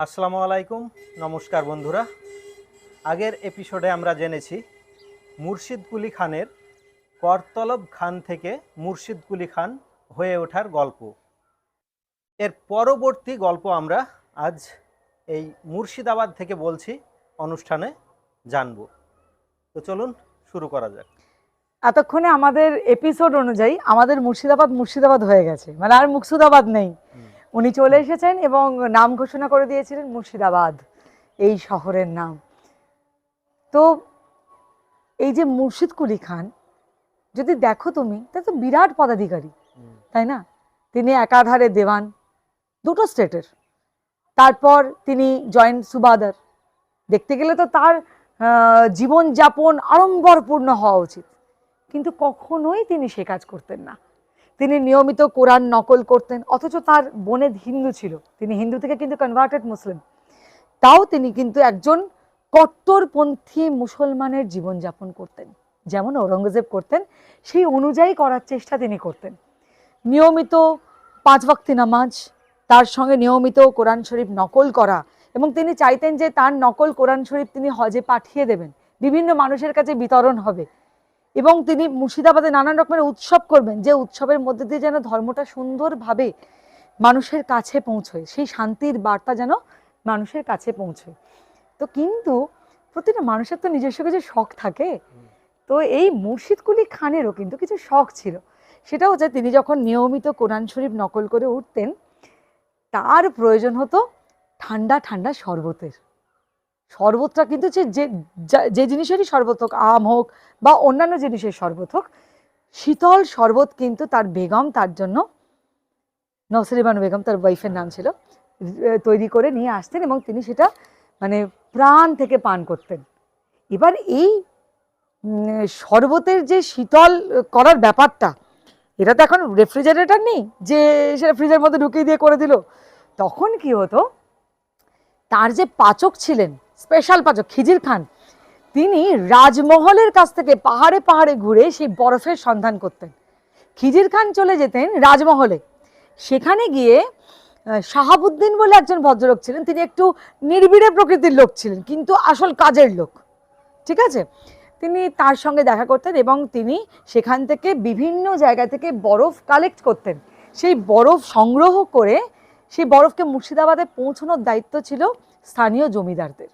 আসসালামু আলাইকুম নমস্কার বন্ধুরা। আগের এপিসোডে আমরা জেনেছি মুর্শিদ কুলি খানের করতলব খান থেকে মুর্শিদ কুলি খান হয়ে ওঠার গল্প। এর পরবর্তী গল্প আমরা আজ এই মুর্শিদাবাদ থেকে বলছি অনুষ্ঠানে জানব। তো চলুন শুরু করা যাক। এতক্ষণে আমাদের এপিসোড অনুযায়ী আমাদের মুর্শিদাবাদ মুর্শিদাবাদ হয়ে গেছে। মানে আর মুর্শিদাবাদ নেই। উনি চলে এসেছেন এবং নাম ঘোষণা করে দিয়েছিলেন মুর্শিদাবাদ, এই শহরের নাম। তো এই যে মুর্শিদ কুলি খান, যদি দেখো তুমি, তা তো বিরাট পদাধিকারী, তাই না? তিনি একাধারে দেওয়ান, দুটো স্টেটের। তারপর তিনি জয়েন্ট সুবাদার। দেখতে গেলে তো তার জীবনযাপন আড়ম্বরপূর্ণ হওয়া উচিত। কিন্তু কখনোই তিনি সে কাজ করতেন না। তিনি নিয়মিত কোরআন নকল করতেন, অথচ তার বোনের হিন্দু ছিল। তিনি হিন্দু থেকে কিন্তু কনভার্টেড মুসলিম। তাও তিনি কিন্তু একজন কট্টরপন্থী মুসলমানের জীবনযাপন করতেন। যেমন ঔরঙ্গজেব করতেন, সেই অনুযায়ী করার চেষ্টা তিনি করতেন। নিয়মিত পাঁচ ওয়াক্তি নামাজ, তার সঙ্গে নিয়মিত কোরআন শরীফ নকল করা এবং তিনি চাইতেন যে তার নকল কোরআন শরীফ তিনি হজে পাঠিয়ে দেবেন। বিভিন্ন মানুষের কাছে বিতরণ হবে। এবং তিনি মুর্শিদাবাদে নানান রকমের উৎসব করবেন, যে উৎসবের মধ্যে দিয়ে যেন ধর্মটা সুন্দরভাবে মানুষের কাছে পৌঁছয়, সেই শান্তির বার্তা যেন মানুষের কাছে পৌঁছয়। তো কিন্তু প্রতিটা মানুষের তো নিজস্ব কিছু শখ থাকে। তো এই মুর্শিদ কুলি খানেরও কিন্তু কিছু শখ ছিল। সেটা হচ্ছে তিনি যখন নিয়মিত কোরআন শরীফ নকল করে উঠতেন, তার প্রয়োজন হতো ঠান্ডা ঠান্ডা শরবতের। শরবতটা কিন্তু যে, যে- জিনিসেরই শরবত হোক, আম হোক বা অন্যান্য জিনিসের শরবত হোক, শীতল শরবত কিন্তু তার বেগম, তার জন্য নসরিবানু বেগম তার ওয়াইফের নাম ছিল তৈরি করে নিয়ে আসতেন এবং তিনি সেটা মানে প্রাণ থেকে পান করতেন। এবার এই শরবতের যে শীতল করার ব্যাপারটা, এটা তো এখন রেফ্রিজারেটর নেই, যে সেটা ফ্রিজের মধ্যে ঢুকিয়ে দিয়ে করে দিল, তখন কি হতো, তার যে পাচক ছিলেন স্পেশাল পাচক খিজির খান। তিনি রাজমহলের কাছ থেকে পাহাড়ে পাহাড়ে ঘুরে সেই বরফের সন্ধান করতেন। খিজির খান চলে যেতেন রাজমহলে। সেখানে গিয়ে শাহাবুদ্দিন বলে একজন ভদ্রলোক ছিলেন। তিনি একটু নির্বিড়ে প্রকৃতির লোক ছিলেন, কিন্তু আসল কাজের লোক। ঠিক আছে? তিনি তার সঙ্গে দেখা করতেন এবং তিনি সেখান থেকে বিভিন্ন জায়গা থেকে বরফ কালেক্ট করতেন। সেই বরফ সংগ্রহ করে, সেই বরফকে মুর্শিদাবাদে পৌঁছানোর দায়িত্ব ছিল স্থানীয় জমিদারদের।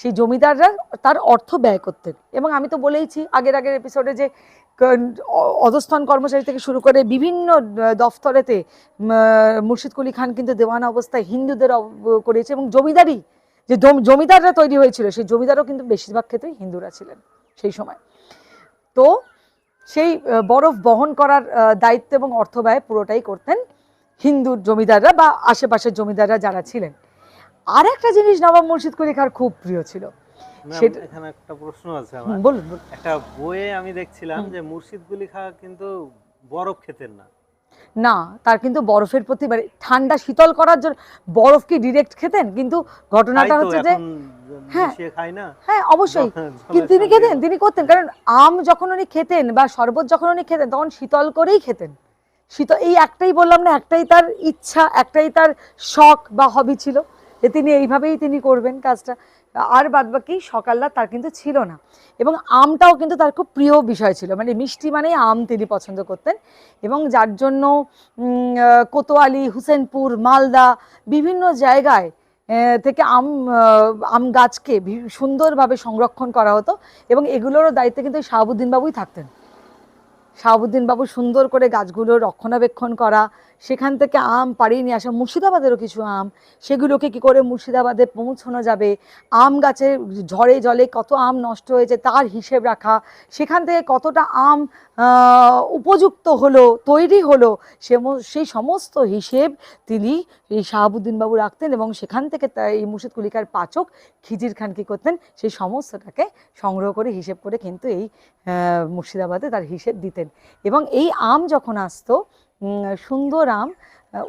সেই জমিদাররা তার অর্থ ব্যয় করতেন। এবং আমি তো বলেইছি আগের আগের এপিসোডে যে অধস্থান কর্মচারী থেকে শুরু করে বিভিন্ন দফতরেতে মুর্শিদ কুলি খান কিন্তু দেওয়ান অবস্থায় হিন্দুদের করেছে এবং জমিদারি যে জমিদাররা তৈরি হয়েছিল, সেই জমিদারও কিন্তু বেশিরভাগ ক্ষেত্রেই হিন্দুরা ছিলেন সেই সময়। তো সেই বরফ বহন করার দায়িত্ব এবং অর্থ ব্যয় পুরোটাই করতেন হিন্দু জমিদাররা বা আশেপাশের জমিদাররা যারা ছিলেন। আর একটা জিনিস নবাব মুর্শিদ কুলি খার খুব প্রিয় ছিল। এখানে একটা প্রশ্ন আছে আমার। বলুন। একটা বইয়ে আমি দেখছিলাম যে মুর্শিদ কুলি খা কিন্তু বরফ খেতেন না। না তার কিন্তু বরফের প্রতি মানে ঠান্ডা শীতল করার জন্য বরফ কি ডিরেক্ট খেতেন? কিন্তু ঘটনাটা হচ্ছে যে হ্যাঁ। হ্যাঁ অবশ্যই। কিন্তু তিনি খেতেন তিনি করতেন। কারণ আম যখন উনি খেতেন বা শরবত যখন উনি খেতেন তখন শীতল করেই খেতেন। শীতল এই একটাই বললাম না একটাই তার ইচ্ছা একটাই তার শখ বা হবি ছিল। যে তিনি এইভাবেই তিনি করবেন কাজটা, আর বাদবাকি সকালটা তার কিন্তু ছিল না। এবং আমটাও কিন্তু তার খুব প্রিয় বিষয় ছিল মানে মিষ্টি মানেই আম তিনি পছন্দ করতেন। এবং যার জন্য কোতোয়ালি, হুসেনপুর, মালদা বিভিন্ন জায়গায় থেকে আম আম গাছকে সুন্দরভাবে সংরক্ষণ করা হতো। এবং এগুলোরও দায়িত্বে কিন্তু শাহাবুদ্দিন বাবুই থাকতেন। শাহাবুদ্দিন বাবু সুন্দর করে গাছগুলো রক্ষণাবেক্ষণ করা, সেখান থেকে আম পাড়িয়ে নিয়ে আসা, মুর্শিদাবাদেরও কিছু আম, সেগুলোকে কি করে মুর্শিদাবাদে পৌঁছানো যাবে? আম গাছের ঝড়ে জলে কত আম নষ্ট হয়েছে, তার হিসেব রাখা, সেখান থেকে কতটা আম উপযুক্ত হলো, তৈরি হলো, সে সেই সমস্ত হিসেব তিনি এই শাহাবুদ্দিন বাবু রাখতেন এবং সেখান থেকে এই মুর্শিদ কুলিকার পাচক খিজির খান কি করতেন, সেই সমস্তটাকে সংগ্রহ করে, হিসেব করে কিন্তু এই মুর্শিদাবাদে তার হিসেব দিতেন। এবং এই আম যখন আসতো সুন্দর আম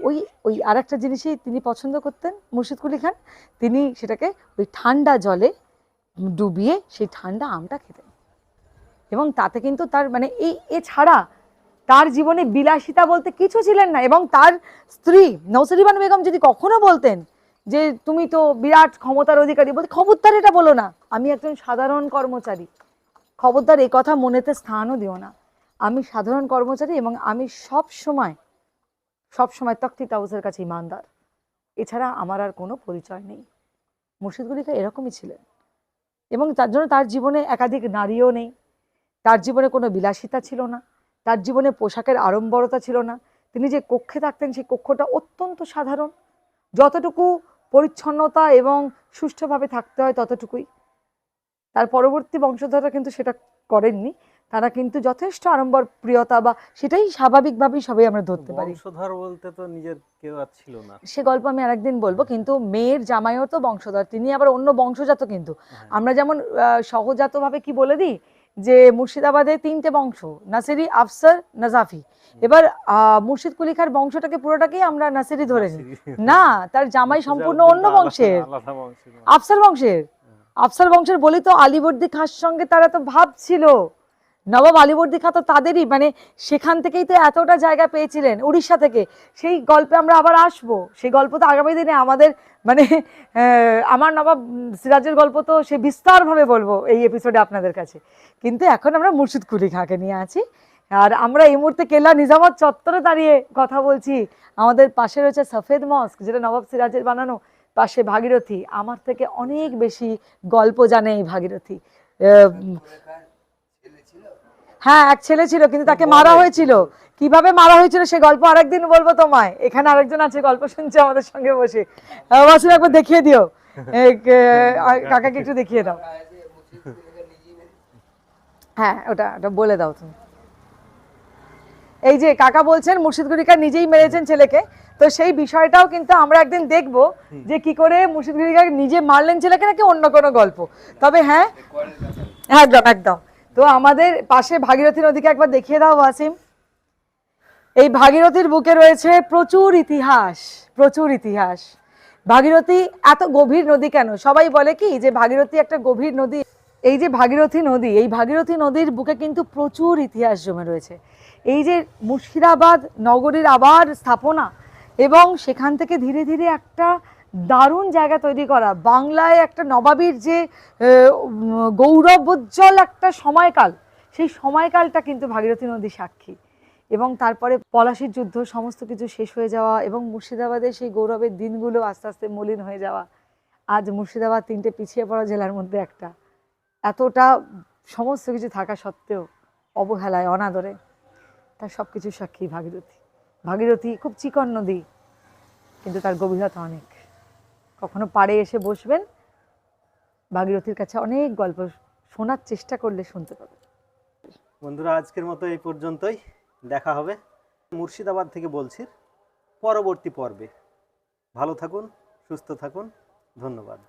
ওই ওই আর একটা জিনিসই তিনি পছন্দ করতেন, মুর্শিদ কুলি খান, তিনি সেটাকে ওই ঠান্ডা জলে ডুবিয়ে সেই ঠান্ডা আমটা খেতেন। এবং তাতে কিন্তু তার মানে এই এছাড়া তার জীবনে বিলাসিতা বলতে কিছু ছিলেন না এবং তার স্ত্রী নৌসরিবান বেগম যদি কখনো বলতেন যে তুমি তো বিরাট ক্ষমতার অধিকারী বলতে খবরদার এটা বলো না। আমি একজন সাধারণ কর্মচারী। খবরদার এই কথা মনেতে স্থানও দিও না। আমি সাধারণ কর্মচারী এবং আমি সব সময় সব সময় তক্তি তাউসের কাছে ইমানদার। এছাড়া আমার আর কোনো পরিচয় নেই। মুর্শিদ কুলি এরকমই ছিলেন। এবং তার জন্য তার জীবনে একাধিক নারীও নেই। তার জীবনে কোনো বিলাসিতা ছিল না তার জীবনে পোশাকের আড়ম্বরতা ছিল না। তিনি যে কক্ষে থাকতেন সেই কক্ষটা অত্যন্ত সাধারণ। যতটুকু পরিচ্ছন্নতা এবং সুষ্ঠুভাবে থাকতে হয় ততটুকুই। তার পরবর্তী বংশধররা কিন্তু সেটা করেননি। তারা কিন্তু যথেষ্ট আড়ম্বর প্রিয়তা বা সেটাই স্বাভাবিকভাবেই সবাই আমরা ধরতে পারি। বংশধর বলতে তো নিজের কেউ আর ছিল না। সে গল্প আমি আরেকদিন বলব কিন্তু মেয়ের জামাইও তো বংশধর তিনি আবার অন্য বংশজাত কিন্তু। হ্যাঁ। আমরা যেমন সহজাতভাবে কি বলে দিই? যে মুর্শিদাবাদে তিনটে বংশ নাসিরি আফসার নাজাফি। এবার আহ, মুর্শিদ কুলি খার বংশটাকে পুরোটাকেই আমরা নাসিরি ধরে না তার জামাই সম্পূর্ণ অন্য বংশের। বংশের আফসার বংশের। আফসার বংশের বলি তো আলিবর্দি খাঁর সঙ্গে তারা তো ভাব ছিল নবাব আলিবর্দি খাঁ তো তাদেরই মানে সেখান থেকেই তো এতটা জায়গা পেয়েছিলেন, উড়িষ্যা থেকে। সেই গল্পে আমরা আবার আসব। সেই গল্প তো আগামী দিনে আমাদের মানে আমার নবাব সিরাজের গল্প তো সে বিস্তারভাবে বলব এই এপিসোডে আপনাদের কাছে। কিন্তু এখন আমরা মুর্শিদ কুলি খাঁকে নিয়ে আছি। আর আমরা এই মুহূর্তে কেল্লা নিজামত চত্বরে দাঁড়িয়ে কথা বলছি। আমাদের পাশে রয়েছে সফেদ মস্ক, যেটা নবাব সিরাজের বানানো পাশে ভাগীরথী। আমার থেকে অনেক বেশি গল্প জানে এই ভাগীরথী। হ্যাঁ এক ছেলে ছিল কিন্তু তাকে মারা হয়েছিল। কীভাবে মারা হয়েছিল সে গল্প আরেকদিন বলব তোমায়। এখানে আরেকজন আছে গল্প শুনছে আমাদের সঙ্গে বসে। ওয়াসিম একবার দেখিয়ে দিও। কাকাকে একটু দেখিয়ে দাও। হ্যাঁ ওটা ওটা বলে দাও তুমি। এই যে কাকা বলছেন মুর্শিদ গুলিকার নিজেই মেরেছেন ছেলেকে। তো সেই বিষয়টাও কিন্তু আমরা একদিন দেখব যে কি করে মুর্শিদ গুলিকার নিজে মারলেন ছেলেকে নাকি অন্য কোনো গল্প। তবে হ্যাঁ একদম একদম। তো আমাদের পাশে ভাগীরথী নদীকে একবার দেখিয়ে দাও, ওয়াসিম। এই ভাগীরথীর বুকে রয়েছে প্রচুর ইতিহাস প্রচুর ইতিহাস। ভাগীরথী, এত গভীর নদী কেন? সবাই বলে কি যে ভাগীরথী একটা গভীর নদী। এই যে ভাগীরথী নদী, এই ভাগীরথী নদীর বুকে কিন্তু প্রচুর ইতিহাস জমে রয়েছে। এই যে মুর্শিদাবাদ নগরীর আবার স্থাপনা এবং সেখান থেকে ধীরে ধীরে একটা দারুণ জায়গা তৈরি করা। বাংলায় একটা নবাবীর যে গৌরবোজ্জ্বল একটা সময়কাল, সেই সময়কালটা কিন্তু ভাগীরথী নদী সাক্ষী। এবং তারপরে পলাশির যুদ্ধ, সমস্ত কিছু শেষ হয়ে যাওয়া এবং মুর্শিদাবাদের সেই গৌরবের দিনগুলো আস্তে আস্তে মলিন হয়ে যাওয়া। আজ মুর্শিদাবাদ তিনটে পিছিয়ে পড়া জেলার মধ্যে একটা। এতটা সমস্ত কিছু থাকা সত্ত্বেও অবহেলায়, অনাদরে তার সব কিছু সাক্ষী ভাগীরথী। ভাগীরথী খুব চিকন নদী, কিন্তু তার গভীরতা অনেক। কখনো পাড়ে এসে বসবেন? ভাগীরথীর কাছে অনেক গল্প শোনার চেষ্টা করলে শুনতে পাবেন। বন্ধুরা, আজকের মতো এই পর্যন্তই। দেখা হবে মুর্শিদাবাদ থেকে বলছি, পরবর্তী পর্বে। ভালো থাকুন, সুস্থ থাকুন। ধন্যবাদ।